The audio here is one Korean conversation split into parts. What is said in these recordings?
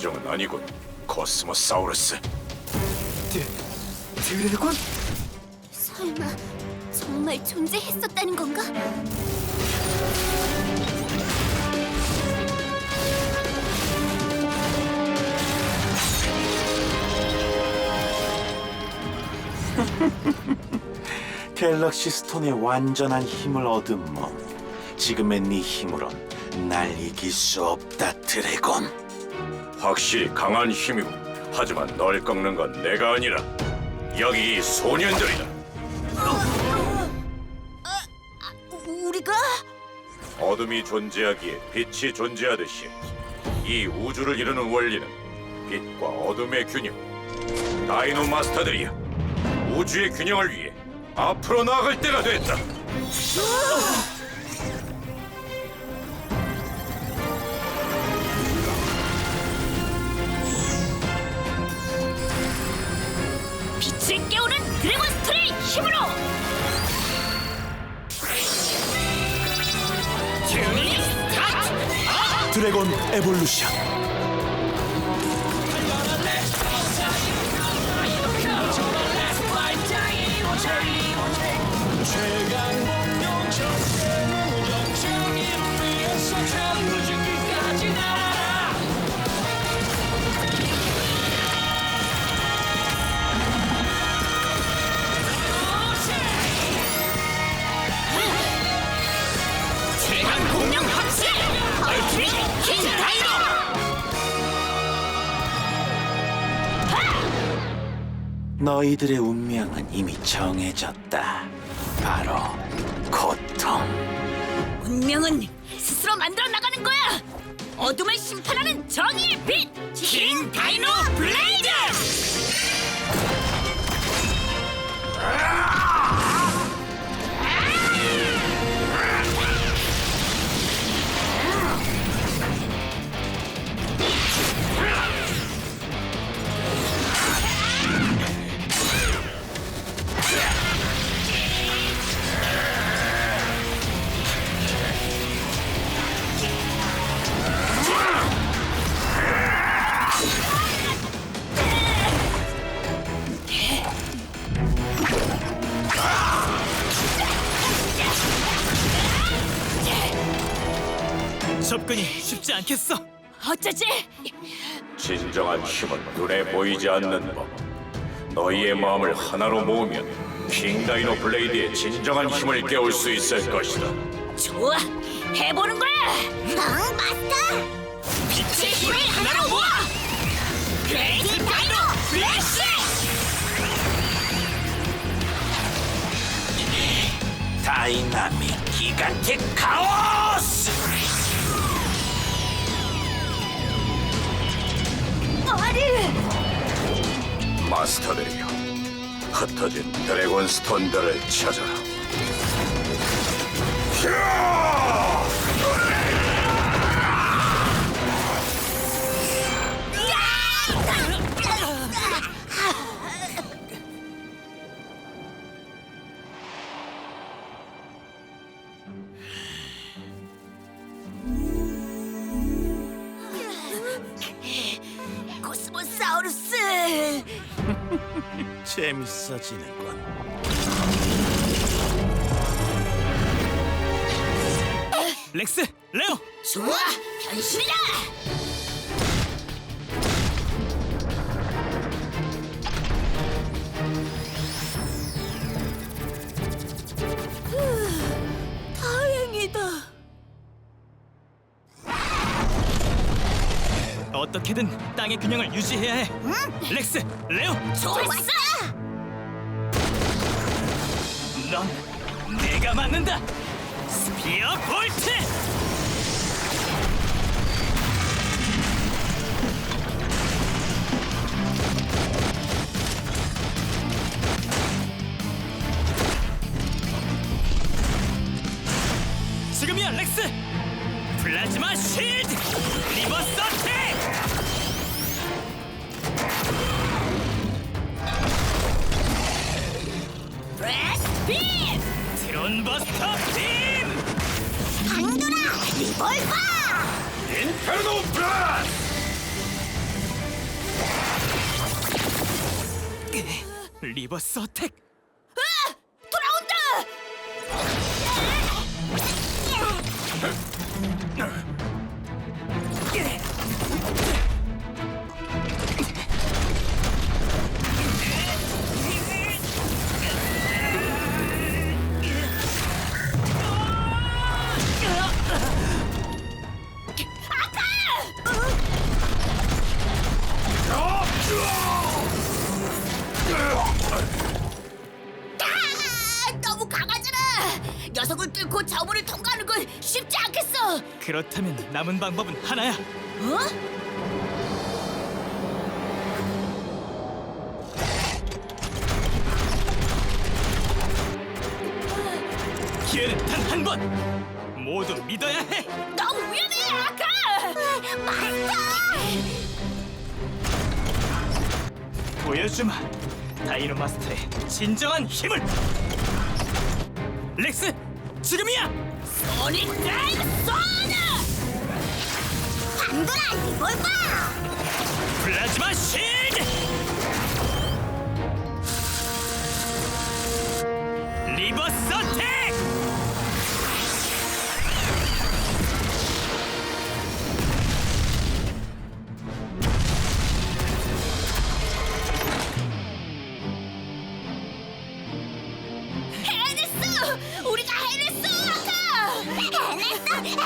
표정은 아니군. 코스모사우루스. 드, 드래곤? 설마 정말 존재했었다는 건가? 갤럭시 스톤의 완전한 힘을 얻은 몸. 지금의 네 힘으론 날 이길 수 없다, 드래곤. 확실히 강한 힘이고 하지만 널 꺾는 건 내가 아니라 여기 이 소년들이다. 우리가 어둠이 존재하기에 빛이 존재하듯이 이 우주를 이루는 원리는 빛과 어둠의 균형. 다이노 마스터들이야. 우주의 균형을 위해 앞으로 나아갈 때가 됐다. 빛을 깨우는 드래곤 스톤의 힘으로! 드래곤 에볼루션. 너희들의 운명은 이미 정해졌다. 바로 고통. 운명은 스스로 만들어 나가는 거야! 어둠을 심판하는 정의의 빛! 킹 다이노 블레이드! 쉽지 않겠어. 어쩌지? 진정한 힘은 눈에 보이지 않는 법. 너희의 마음을 하나로 모으면 킹 다이노 블레이드의 진정한 힘을 깨울 수 있을 것이다. 좋아! 해보는 거야! 응, 마스터! 빛의 힘을 하나로 모아! 그레이트 다이노 플래시! 다이나믹 기간틱 카오스! 마스터들이여, 흩어진 드래곤 스톤들을 찾아라. 재밌어지는군. 렉스, 레오, 좋아! 변신이다! 어떻게든 땅의 균형을 유지해야 해. 렉스, 레오, 좋았어! 넌 내가 맞는다. 스피어 볼트. 지금이야, 렉스. 플라즈마 쉴드, 리버스 부스터 팀! 강도라 리볼버! 인페르노 블라스! 리버스 어택! 뚫고 저물을 통과하는 건 쉽지 않겠어! 그렇다면 남은 방법은 하나야. 어? 기회는 단 한 번. 모두 믿어야 해. 너무 위험해, 아까! 마스터! 보여주마. 다이노 마스터의 진정한 힘을. 렉스, 지금이야. 소닉 드라이브 소드! 판도라 리볼버! 플라즈마 실드. 리버스 어택.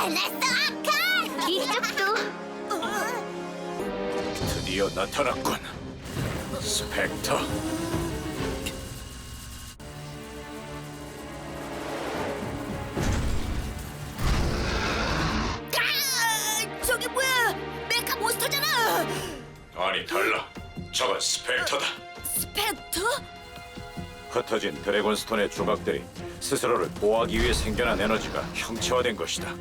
해냈어, 아까! 이쪽도! 드디어 나타났군. 스펙터. 아, 저기 뭐야? 메카 몬스터잖아! 아니 달라. 저건 스펙터다. 스펙터? 흩어진 드래곤스톤의 조각들이 스스로를 보호하기 위해 생겨난 에너지가 형체화된 것이다.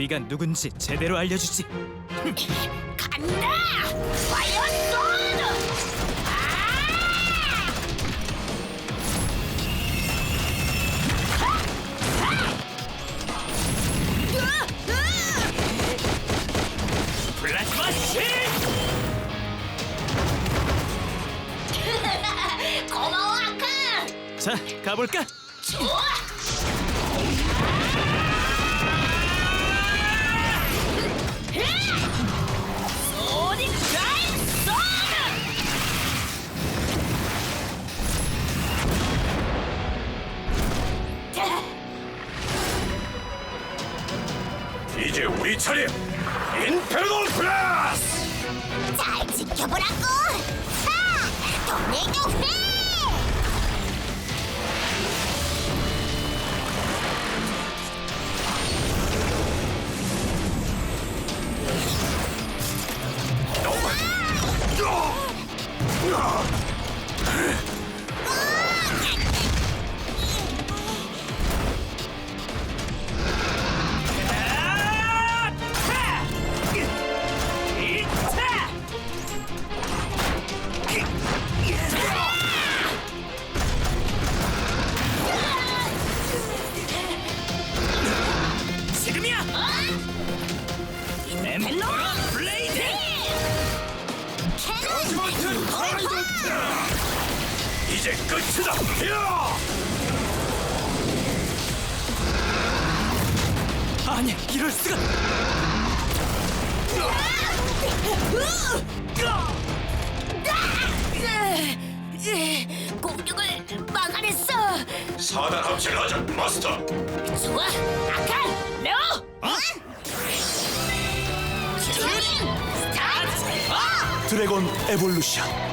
우리가 누군지 제대로 알려주지. 간다! 파이어 소드! 플라즈마 실드. 고마워, 아카! 자, 가볼까? 좋아! 차례. 인페르노 플러스! 잘 지켜보라고! 아! 동네도 회! 공격을 막아냈어! 사단 합체를 하자, 마스터. 좋아! 아칸! 레오! 튜닝! 스타트! 드래곤 에볼루션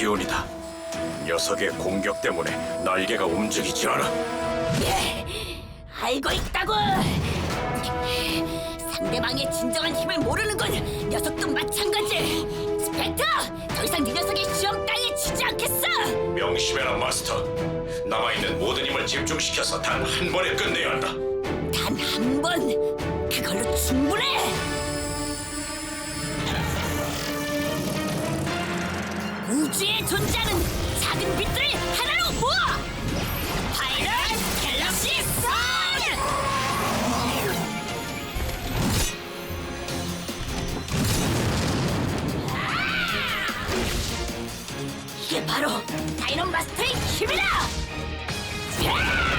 기운이다. 녀석의 공격 때문에 날개가 움직이지 않아. 예, 알고 있다고. 상대방의 진정한 힘을 모르는 건 녀석도 마찬가지. 스펙터, 더 이상 네 녀석의 시험 땅에 지지 않겠어. 명심해라 마스터. 남아있는 모든 힘을 집중시켜서 단 한 번에 끝내야 한다. 단 한 번, 그걸로 충분해. 우주에 존재하는 작은 빛들을 하나로 모아. 파이럿 갤럭시 선! 이게 바로 다이노 마스터의 힘이다! 야!